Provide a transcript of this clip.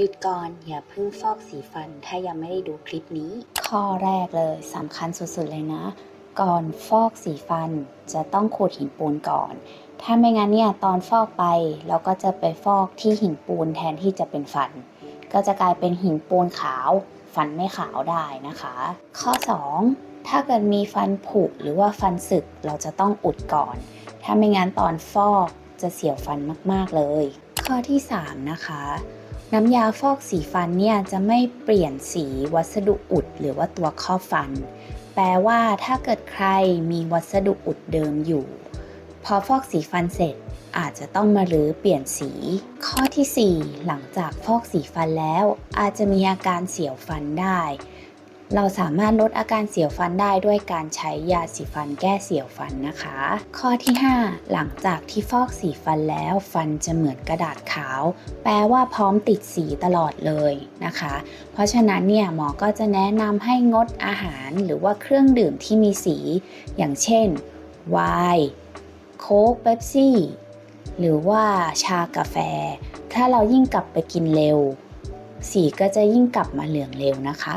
หยุดก่อนอย่าเพิ่งฟอกสีฟันถ้ายังไม่ได้ดูคลิปนี้ ข้อแรกเลยสำคัญสุดๆเลยนะ ก่อนฟอกสีฟันจะต้องขูดหินปูนก่อน ถ้าไม่งั้นเนี่ยตอนฟอกไปเราก็จะไปฟอกที่หินปูนแทนที่จะเป็นฟัน ก็จะกลายเป็นหินปูนขาว ฟันไม่ขาวได้นะคะ ข้อ 2 ถ้าเกิดมีฟันผุหรือว่าฟันสึกเราจะต้องอุดก่อน ถ้าไม่งั้นตอนฟอกจะเสียวฟันมากๆเลย ข้อที่ 3 นะคะ น้ำยาฟอกสีฟันเนี่ยจะไม่เปลี่ยนสีวัสดุอุดหรือว่าตัวครอบฟัน แปลว่าถ้าเกิดใครมีวัสดุอุดเดิมอยู่ พอฟอกสีฟันเสร็จอาจจะต้องมารื้อเปลี่ยนสี ข้อทีสี่4 หลังจากฟอกสีฟันแล้ว อาจจะมีอาการเสียวฟันได้ เราสามารถลดอาการเสียวฟันได้ด้วยการใช้ยาสีฟันแก้เสียวฟันนะคะ ข้อที่ 5 หลังจากที่ฟอกสีฟันแล้วฟันจะเหมือนกระดาษขาว แปลว่าพร้อมติดสีตลอดเลยนะคะ เพราะฉะนั้นเนี่ยหมอก็จะแนะนำให้งดอาหารหรือว่าเครื่องดื่มที่มีสี อย่างเช่นไวน์โค้กเบปซี่หรือว่าชากาแฟ ถ้าเรายิ่งกลับไปกินเร็ว สีก็จะยิ่งกลับมาเหลืองเร็วนะคะ